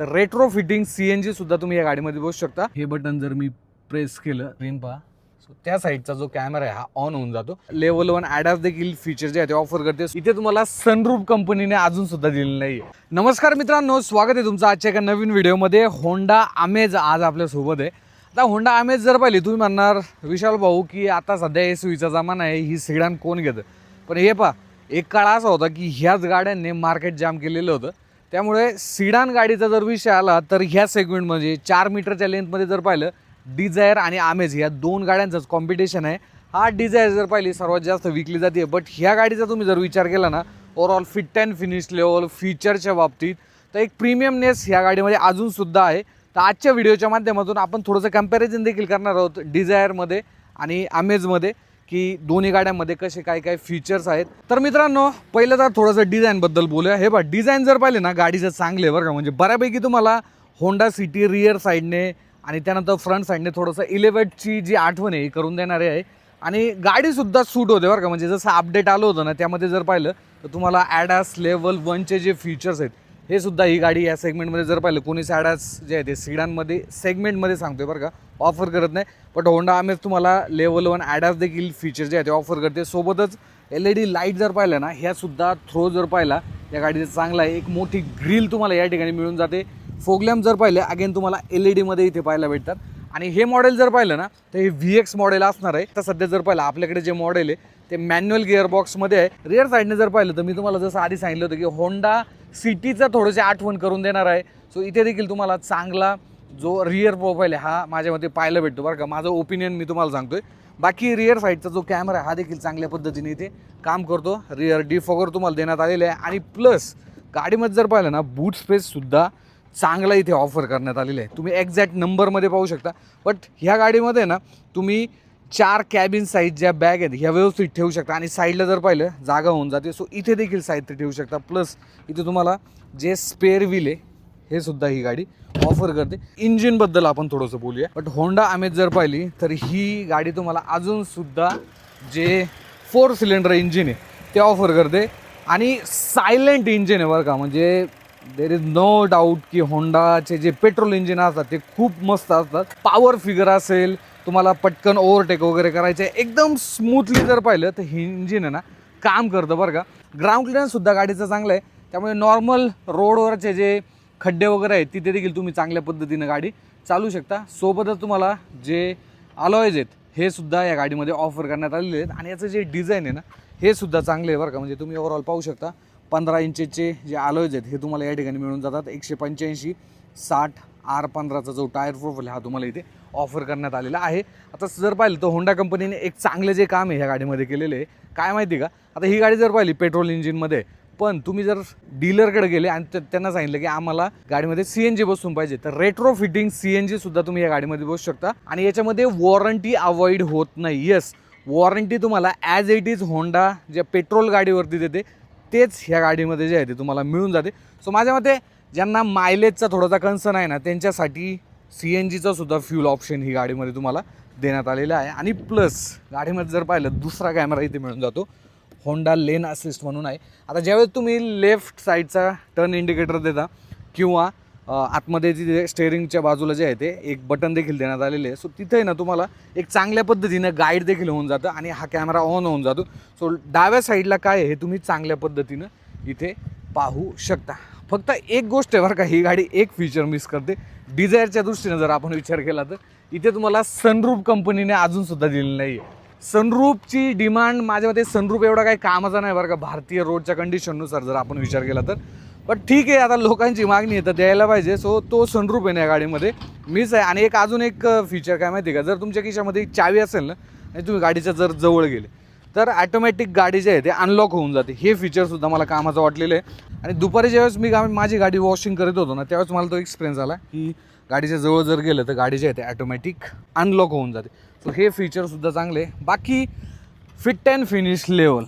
तर retro fitting C N G सुद्धा तुम्ही या गाडीमध्ये बसू शकता. हे बटन जर मी प्रेस केलं स्क्रीन पहा. सो त्या साईडचा जो कॅमेरा आहे हा ऑन होऊन जातो. लेवल वन ॲडॅप देखील फीचर जे आहे ते ऑफर करते. इथे तुम्हाला सनरूप कंपनीने अजून सुद्धा दिलेलं नाही नमस्कार मित्रांनो स्वागत आहे तुमचं आजच्या एका नवीन व्हिडिओमध्ये होंडा अमेज आज आपल्यासोबत आहे. आता होंडा अमेज जर पाहिली तुम्ही म्हणणार विशाल भाऊ की आता सध्या एस वीचा जमाना आहे ही सिडान कोण घेतं? पण हे पहा एक काळ असा होता की ह्याच गाड्यांनी मार्केट जाम केलेलं होतं. त्यामुळे सिडान गाडीचा जर विषय आला तर ह्या सेगमेंटमध्ये चार मीटरच्या लेंथमध्ये जर पाहिलं डिझायर आणि आमेज ह्या दोन गाड्यांचंच कॉम्पिटिशन आहे. हा डिझायर जर पाहिली सर्वात जास्त विकली जाते बट ह्या गाडीचा तुम्ही जर विचार केला ना overall fit and finish level फीचरच्या बाबतीत तर एक प्रीमियमनेस ह्या गाडीमध्ये अजूनसुद्धा आहे. तर आजच्या व्हिडिओच्या माध्यमातून आपण थोडंसं कंपॅरिझन देखील करणार आहोत डिझायरमध्ये आणि आमेजमध्ये की दोन्ही गाड्यांमध्ये कसे काय काय फीचर्स आहेत. तर मित्रांनो पहिलं तर थोडंसं डिझाईनबद्दल बोलूया. हे बघा डिझाईन जर पाहिले ना गाडीचं चांगले आहे बरं का. म्हणजे बऱ्यापैकी तुम्हाला होंडा सिटी रिअर साईडने आणि त्यानंतर फ्रंट साईडने थोडंसं इलेवेटची जी आठवण आहे ही करून देणारी आहे. आणि गाडीसुद्धा सूट होते बरं का. म्हणजे जसं अपडेट आलं होतं ना त्यामध्ये जर पाहिलं तर तुम्हाला ॲडास लेवल वनचे जे फीचर्स आहेत हे सुद्धा ही गाडी या सेगमेंटमध्ये जर पाहिलं कोणी सॅडॅस जे आहे ते सिडांमध्ये सेगमेंटमध्ये सांगतोय बरं का ऑफर करत नाही. बट होंडा आमेज तुम्हाला लेवल वन ॲडास देखील फीचर जे आहे ते ऑफर करते. सोबतच एल ई डी लाइट जर पाहिलं ना ह्यासुद्धा थ्रो जर पाहिला या गाडीचा चांगला आहे एक मोठी ग्रिल तुम्हाला या ठिकाणी मिळून जाते. फोगलॅम जर पाहिले अगेन तुम्हाला एल ई डीमध्ये इथे पाहायला भेटतात. आणि हे मॉडेल जर पाहिलं ना तर हे व्ही एक्स मॉडेल असणार आहे. तर सध्या जर पाहिलं आपल्याकडे जे मॉडेल आहे ते मॅन्युअल गिअरबॉक्समध्ये आहे. रिअर साईडने जर पाहिलं तर मी तुम्हाला जसं आधी सांगितलं होतं की होंडा सिटीचं थोडंसे आठवण करून देणार आहे. सो इथे देखील तुम्हाला चांगला जो रिअर प्रोफाईल आहे हा माझ्या मते पाहायला भेटतो बरं का. माझं ओपिनियन मी तुम्हाला सांगतोय. बाकी रिअर साईडचा जो कॅमेरा आहे हा देखील चांगल्या पद्धतीने इथे काम करतो. रिअर डिफॉगर तुम्हाला देण्यात आलेले आहे. आणि प्लस गाडीमध्ये जर पाहिलं ना बूट स्पेससुद्धा चांगला इथे ऑफर करण्यात आलेला आहे. तुम्ही एक्झॅक्ट नंबरमध्ये पाहू शकता. बट ह्या गाडीमध्ये ना तुम्ही चार कॅबिन साईज ज्या बॅग आहेत ह्या व्यवस्थित ठेवू शकता. आणि साईडला जर पाहिलं जागा होऊन जाते. सो इथे देखील साहित्य ठेवू शकता. प्लस इथे तुम्हाला जे स्पेअर व्हील आहे हे सुद्धा ही गाडी ऑफर करते. इंजिनबद्दल आपण थोडंसं बोलूया. बट होंडा आमेज जर पाहिली तर ही गाडी तुम्हाला अजूनसुद्धा जे फोर सिलेंडर इंजिन आहे ते ऑफर करते. आणि सायलेंट इंजिन आहे बरं का. म्हणजे देर इज नो डाऊट की होंडाचे जे पेट्रोल इंजिन असतात ते खूप मस्त असतात. पॉवर फिगर असेल तुम्हाला पटकन ओव्हरटेक वगैरे करायचे. एकदम स्मूथली जर पाहिलं तर हे इंजिन आहे ना काम करतं बरं का. ग्राउंड क्लिअरन्ससुद्धा गाडीचं चांगलं आहे. त्यामुळे नॉर्मल रोडवरचे जे खड्डे वगैरे आहेत तिथे देखील तुम्ही चांगल्या पद्धतीनं गाडी चालू शकता. सोबतच तुम्हाला जे अलॉयज आहेत हे सुद्धा या गाडीमध्ये ऑफर करण्यात आलेले आहेत. आणि याचं जे डिझाईन आहे ना हे सुद्धा चांगले आहे बरं का. म्हणजे तुम्ही ओव्हरऑल पाहू शकता. पंधरा इंचेचे जे आलोयज आहेत हे तुम्हाला या ठिकाणी मिळून जातात. एकशे पंच्याऐंशी साठ आर पंधराचा जो टायर प्रोफाईल हा तुम्हाला इथे ऑफर करण्यात आलेला आहे. आता जर पाहिलं तर होंडा कंपनीने एक चांगले जे काम आहे ह्या गाडीमध्ये केलेलं आहे. काय माहिती का? आता ही गाडी जर पाहिली पेट्रोल इंजिनमध्ये पण तुम्ही जर डीलरकडे गेले आणि त्यांना सांगितलं की आम्हाला गाडीमध्ये सी एन जी बसून पाहिजे तर retro fitting C N G सुद्धा तुम्ही या गाडीमध्ये बसू शकता. आणि याच्यामध्ये वॉरंटी अवॉइड होत नाही. येस वॉरंटी तुम्हाला ॲज इट इज होंडा ज्या पेट्रोल गाडीवरती देते तेच ह्या गाडीमध्ये जे आहे ते तुम्हाला मिळून जाते. सो माझ्या मते ज्यांना मायलेजचा थोडासा कन्सर्न आहे ना त्यांच्यासाठी सी एन जीचा सुद्धा फ्यूल ऑप्शन ही गाडीमध्ये तुम्हाला देण्यात आलेला आहे. आणि प्लस गाडीमध्ये जर पाहिलं दुसरा कॅमेरा इथे मिळून जातो. होंडा लेन असिस्ट म्हणून आहे. आता ज्यावेळेस तुम्ही लेफ्ट साईडचा टर्न इंडिकेटर देता किंवा आतमध्ये जे स्टेअरिंगच्या बाजूला जे आहे ते एक बटन देखील देण्यात आलेले आहे. सो तिथे ना तुम्हाला एक चांगल्या पद्धतीनं गाईड देखील होऊन जातं आणि हा कॅमेरा ऑन होऊन जातो. सो डाव्या साईडला काय आहे हे तुम्ही चांगल्या पद्धतीनं इथे पाहू शकता. फक्त एक गोष्ट आहे बरं का ही गाडी एक फीचर मिस करते. डिझायरच्या दृष्टीनं जर आपण विचार केला तर इथे तुम्हाला सनरूप कंपनीने अजूनसुद्धा दिलेली नाही आहे सनरूपची डिमांड माझ्या मते सनरूप एवढा काही कामाचा नाही बरं का भारतीय रोडच्या कंडिशननुसार जर आपण विचार केला तर. पण ठीक आहे आता लोकांची मागणी आहे तर द्यायला पाहिजे. सो तो सनरूप आहे ना या गाडीमध्ये. मीच आहे आणि एक अजून एक फीचर काय माहिती आहे का? जर तुमच्या खिशामध्ये एक चावी असेल ना आणि तुम्ही गाडीच्या जर जवळ गेले तर ॲटोमॅटिक गाडी जे आहे ते अनलॉक होऊन जाते. हे फीचरसुद्धा मला कामाचं वाटलेलं आहे. आणि दुपारी ज्यावेळेस मी गा माझी गाडी वॉशिंग करत होतो ना त्यावेळेस मला तो एक्सपिरियन्स आला की गाडीच्या जवळ जर गेलं तर गाडी जे आहे ते ॲटोमॅटिक अनलॉक होऊन जाते. सो हे फीचरसुद्धा चांगले आहे. बाकी फिट अँड फिनिश लेवल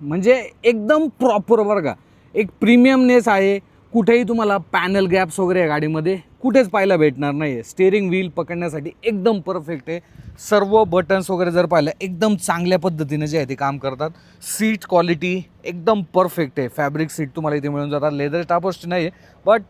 म्हणजे एकदम प्रॉपर बरं का. एक प्रीमियमनेस आहे. कुठेही तुम्हाला पॅनल गॅप्स वगैरे या गाडीमध्ये कुठेच पाहायला भेटणार नाही आहे स्टेअरिंग व्हील पकडण्यासाठी एकदम परफेक्ट आहे. सर्व बटन्स वगैरे जर पाहिलं एकदम चांगल्या पद्धतीने जे आहे ते काम करतात. सीट क्वालिटी एकदम परफेक्ट आहे. फॅब्रिक सीट तुम्हाला इथे मिळून जातात. लेदर टापोस्ट नाही आहे बट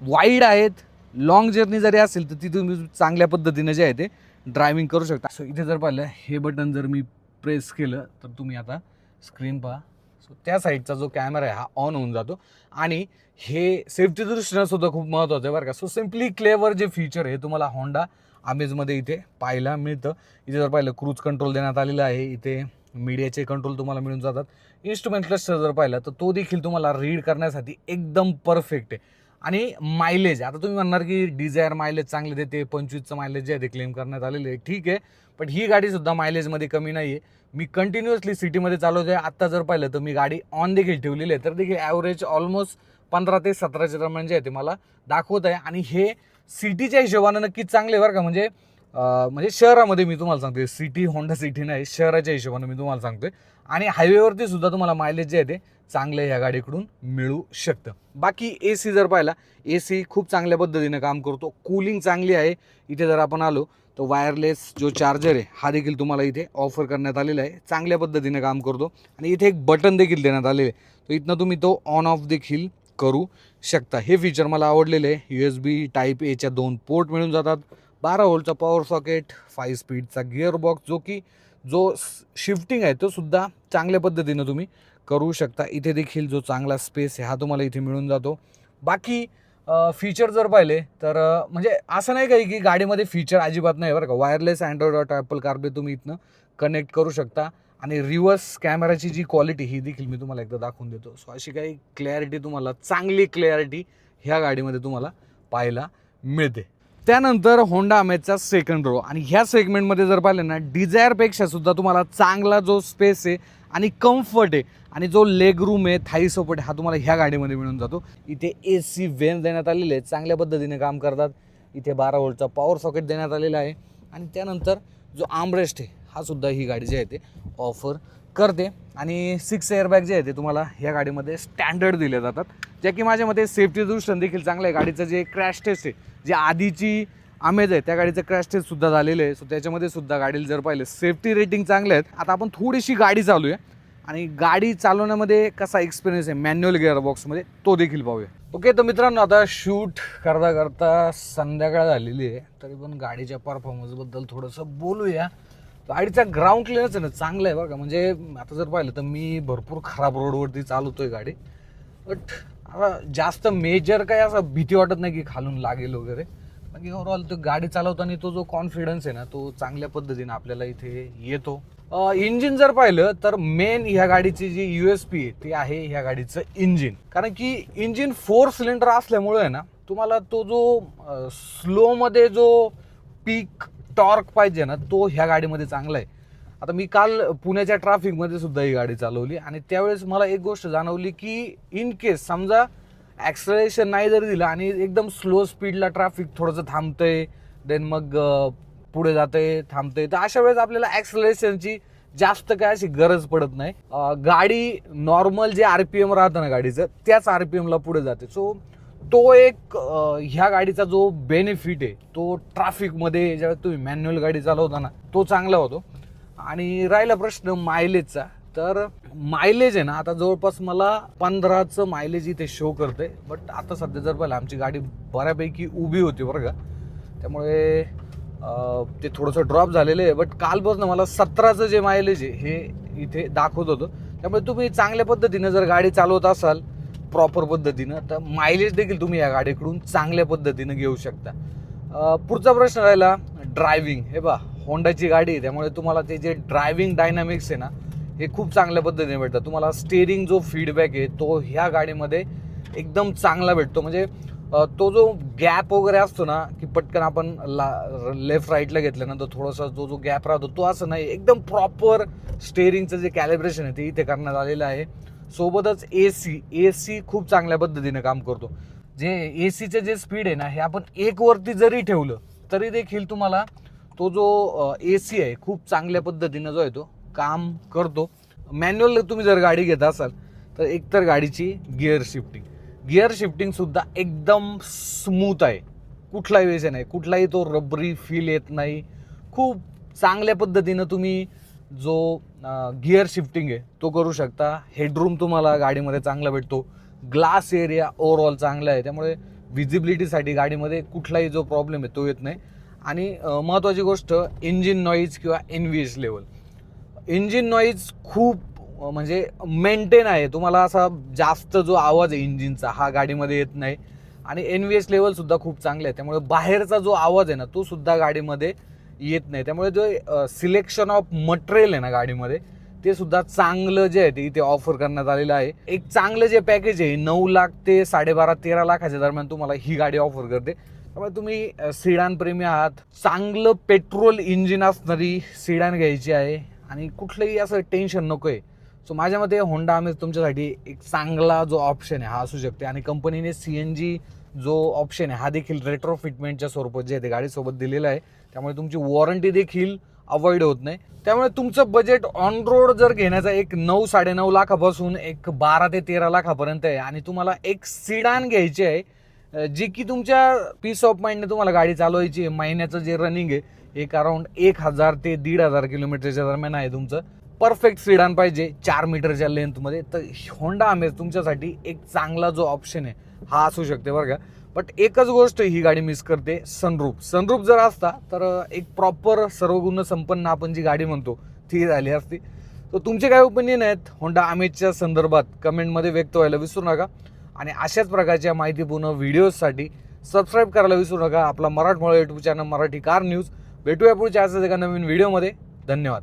वाईड आहेत. लॉंग जर्नी जरी असेल तर ती तुम्ही चांगल्या पद्धतीने जे आहे ते ड्रायव्हिंग करू शकता. सो इथे जर पाहिलं हे बटन जर मी प्रेस केलं तर तुम्ही आता स्क्रीन पहा. सो त्या साईडचा जो कॅमेरा आहे हा ऑन होऊन जातो. आणि हे सेफ्टी दृष्टीनं सुद्धा खूप महत्त्वाचं आहे बरं का. सो सिम्पली क्लेवर जे फीचर आहे तुम्हाला होंडा अमेजमध्ये इथे पाहायला मिळतं. इथे जर पाहिलं क्रूज कंट्रोल देण्यात आलेलं आहे. इथे मीडियाचे कंट्रोल तुम्हाला मिळून जातात. इन्स्ट्रुमेंट क्लस्टर जर पाहिलं तर तो देखील तुम्हाला रीड करण्यासाठी एकदम परफेक्ट आहे. आणि मायलेज आता तुम्ही म्हणणार की डिझायर मायलेज चांगले देते पंचवीसचं मायलेज जे आहे ते क्लेम करण्यात आलेले आहे. ठीक आहे. पण ही गाडीसुद्धा मायलेजमध्ये कमी नाही आहे मी कंटिन्युअसली सिटीमध्ये चालवतो आहे आत्ता जर पाहिलं तर मी गाडी ऑन देखील ठेवलेली आहे. तर देखील ॲव्हरेज ऑलमोस्ट पंधरा ते सतराच्या दरम्यान जे आहे ते मला दाखवत आहे. आणि हे सिटीच्या हिशोबानं नक्कीच चांगले आहे बरं का. म्हणजे म्हणजे शहरामध्ये मी तुम्हाला सांगतोय सिटी होंडा सिटी नाही शहराच्या हिशोबाने मी तुम्हाला सांगतोय. आणि हायवेवरती सुद्धा तुम्हाला मायलेज जे आहे ते चांगलं ह्या गाडीकडून मिळू शकतं. बाकी ए सी जर पाहिला ए सी खूप चांगल्या पद्धतीने काम करतो. कूलिंग चांगली आहे. इथे जर आपण आलो तर वायरलेस जो चार्जर आहे हा देखील तुम्हाला इथे ऑफर करण्यात आलेला आहे. चांगल्या पद्धतीने काम करतो. आणि इथे एक बटन देखील देण्यात आलेले आहे. तर इथनं तुम्ही तो ऑन ऑफ देखील करू शकता. हे फीचर मला आवडलेलं आहे. यू एस बी टाईप एच्या दोन पोर्ट मिळून जातात. बारा होलचा पॉवर सॉकेट फाईव्ह स्पीडचा गिअर बॉक्स जो की जो शिफ्टिंग आहे तो सुद्धा चांगल्या पद्धतीनं तुम्ही करू शकता. इथे देखील जो चांगला स्पेस आहे हा तुम्हाला इथे मिळून जातो. बाकी फीचर जर पाहिले तर म्हणजे असं नाही काही की गाडीमध्ये फीचर अजिबात नाही बरं का? Wireless Android auto Apple CarPlay तुम्ही इथनं कनेक्ट करू शकता. आणि रिव्हर्स कॅमेराची जी क्वालिटी ही देखील मी तुम्हाला एकदा दाखवून देतो. सो अशी काही क्लॅरिटी तुम्हाला चांगली क्लॅरिटी ह्या गाडीमध्ये तुम्हाला पाहायला मिळते. त्यानंतर होंडा अमेजचा सेकंड रो आणि ह्या सेगमेंटमध्ये जर पाहिलं ना डिझायरपेक्षा सुद्धा तुम्हाला चांगला जो स्पेस आहे आणि कम्फर्ट आहे आणि जो लेग रूम आहे थाई सपोर्ट हा तुम्हाला ह्या गाडीमध्ये मिळून जातो. इथे ए सी वेन देण्यात आलेले आहेत. चांगल्या पद्धतीने काम करतात. इथे बारा वोल्टचा पॉवर सॉकेट देण्यात आलेला आहे. आणि त्यानंतर जो आमरेस्ट आहे हा सुद्धा ही गाडी जी आहे ते ऑफर करते. आणि सिक्स एअरबॅग जे आहे ते तुम्हाला ह्या गाडीमध्ये स्टँडर्ड दिले जातात. ज्या की माझ्या मते सेफ्टी दृष्टीने देखील चांगलं आहे. गाडीचं जे क्रॅश टेस्ट आहे जे आधीची अमेज आहे त्या गाडीचं क्रॅश टेस्ट सुद्धा झालेलं आहे. सो त्याच्यामध्ये सुद्धा गाडीला जर पाहिलं सेफ्टी रेटिंग चांगले आहेत. आता आपण थोडीशी गाडी चालू आहे. आणि गाडी चालवण्यामध्ये कसा एक्सपिरियन्स आहे मॅन्युअल गिअर बॉक्समध्ये तो देखील पाहूया. ओके तर मित्रांनो आता शूट करता करता संध्याकाळ झालेली आहे. तरी पण गाडीच्या परफॉर्मन्सबद्दल थोडंसं बोलूया. गाडीचा ग्राउंड क्लिअरच आहे ना चांगला आहे बरं का म्हणजे आता जर पाहिलं तर मी भरपूर खराब रोडवरती चालवतोय गाडी. बट आता जास्त मेजर काय असं भीती वाटत नाही की खालून लागेल वगैरे. बाकी ओव्हरऑल तो गाडी चालवताना तो जो कॉन्फिडन्स आहे ना तो चांगल्या पद्धतीने आपल्याला इथे येतो. इंजिन जर पाहिलं तर मेन ह्या गाडीची जी यू एस पी आहे ती आहे ह्या गाडीचं इंजिन कारण की इंजिन फोर सिलेंडर असल्यामुळे ना तुम्हाला तो जो स्लोमध्ये जो पीक टॉर्क पाहिजे ना तो ह्या गाडीमध्ये चांगला आहे. आता मी काल पुण्याच्या ट्रॅफिकमध्ये सुद्धा ही गाडी चालवली आणि त्यावेळेस मला एक गोष्ट जाणवली की इन केस समजा ॲक्सलेशन नाही जरी दिलं आणि एकदम स्लो स्पीडला ट्रॅफिक थोडंसं थांबतंय देन मग पुढे जाते थांबते तर अशा वेळेस आपल्याला ॲक्सलेशनची जास्त काय अशी गरज पडत नाही. गाडी नॉर्मल जे आर पी एम राहतं ना गाडीचं त्याच आर पी एमला पुढे जाते. सो तो एक ह्या गाडीचा जो बेनिफिट आहे तो ट्रॅफिकमध्ये ज्यावेळेस तुम्ही मॅन्युअल गाडी चालवता ना तो चांगला होतो. आणि राहिला प्रश्न मायलेजचा तर मायलेज आहे ना आता जवळपास मला पंधराचं मायलेज इथे शो करते बट आता सध्या जर पाहिलं आमची गाडी बऱ्यापैकी उभी होती बरं का. त्यामुळे ते थोडंसं ड्रॉप झालेलं आहे. बट कालपासून मला सतराचं जे मायलेज आहे हे इथे दाखवत होतं. त्यामुळे तुम्ही चांगल्या पद्धतीनं जर गाडी चालवत असाल प्रॉपर पद्धतीनं तर मायलेज देखील तुम्ही या गाडीकडून चांगल्या पद्धतीनं घेऊ शकता. पुढचा प्रश्न राहिला ड्रायव्हिंग हे बा होंडाची गाडी आहे त्यामुळे तुम्हाला ते जे ड्रायव्हिंग डायनामिक्स आहे ना हे खूप चांगल्या पद्धतीने भेटतं तुम्हाला स्टेअरिंग जो फीडबॅक आहे तो ह्या गाडीमध्ये एकदम चांगला भेटतो. म्हणजे तो जो गॅप वगैरे असतो ना की पटकन आपण ला लेफ्ट राईटला घेतल्यानंतर थोडासा जो जो गॅप राहतो तो असं नाही. एकदम प्रॉपर स्टेअरिंगचं जे कॅलिब्रेशन आहे ते इथे करण्यात आलेलं आहे. सोबतच ए सी ए सी खूप चांगल्या पद्धतीने काम करतो. जे ए सीचे जे स्पीड आहे ना हे आपण एक वरती जरी ठेवलं तरी देखील तुम्हाला तो जो ए सी आहे खूप चांगल्या पद्धतीनं जो आहे तो काम करतो. मॅन्युअल तुम्ही जर गाडी घेत असाल तर एकतर गाडीची गिअर शिफ्टिंग गिअर शिफ्टिंगसुद्धा एकदम स्मूथ आहे. कुठलाही वेळ नाही. कुठलाही तो रबरी फील येत नाही. खूप चांगल्या पद्धतीनं तुम्ही जो गिअर शिफ्टिंग आहे तो करू शकता. हेडरूम तुम्हाला गाडीमध्ये चांगला भेटतो. ग्लास एरिया ओव्हरऑल चांगला आहे. त्यामुळे विजिबिलिटीसाठी गाडीमध्ये कुठलाही जो प्रॉब्लेम आहे तो येत नाही. आणि महत्त्वाची गोष्ट इंजिन नॉईज किंवा N V H level engine noise खूप म्हणजे मेंटेन आहे. तुम्हाला असा जास्त जो आवाज आहे इंजिनचा हा गाडीमध्ये येत नाही. आणि एन व्ही एस लेवलसुद्धा खूप चांगले आहे त्यामुळे बाहेरचा जो आवाज आहे ना तो सुद्धा गाडीमध्ये येत नाही. त्यामुळे जो सिलेक्शन ऑफ मटेरियल आहे ना गाडीमध्ये ते सुद्धा चांगलं जे आहे ते इथे ऑफर करण्यात आलेलं आहे. एक चांगलं जे पॅकेज आहे नऊ लाख ते साडेबारा तेरा लाखाच्या दरम्यान तुम्हाला ही गाडी ऑफर करते. त्यामुळे तुम्ही सिडान प्रेमी आहात. चांगलं पेट्रोल इंजिन असणारी सिडान घ्यायची आहे. आणि कुठलंही असं टेन्शन नको आहे सो माझ्या मते होंडा अमेज तुमच्यासाठी एक चांगला जो ऑप्शन आहे हा असू शकते. आणि कंपनीने सी एन जी जो ऑप्शन आहे हा देखील रेट्रो फिटमेंटच्या स्वरूपात जे आहे ते गाडीसोबत दिलेलं आहे. त्यामुळे तुमची वॉरंटी देखील अवॉइड होत नाही. त्यामुळे तुमचं बजेट ऑन रोड जर घेण्याचा एक नऊ साडेनऊ लाखापासून एक बारा ते तेरा लाखापर्यंत आहे आणि तुम्हाला एक सिडान घ्यायची आहे जी की तुमच्या पीस ऑफ माइंडने तुम्हाला गाडी चालवायची आहे. महिन्याचं जे रनिंग आहे एक अराउंड एक हजार ते दीड हजार किलोमीटरच्या दरम्यान आहे तुमचं. परफेक्ट सिडान पाहिजे चार मीटरच्या लेंथमध्ये तर होंडा अमेज तुमच्यासाठी एक चांगला जो ऑप्शन आहे हा असू शकते बरं का. बट एकच गोष्ट ही गाडी मिस करते सनरूप सनरूप जर असता तर एक प्रॉपर सर्वगुण संपन्न आपण जी गाडी म्हणतो ती झाली असती. तर तुमचे काय ओपिनियन आहेत? होंडा अमेजच्या संदर्भात कमेंटमध्ये व्यक्त व्हायला विसरू नका. आणि अशाच प्रकारच्या माहितीपूर्ण व्हिडिओजसाठी सबस्क्राईब करायला विसरू नका. आपला मराठमोळा YouTube channel Marathi car news भेटूया पुढच्या असंच एका नवीन व्हिडिओमध्ये धन्यवाद.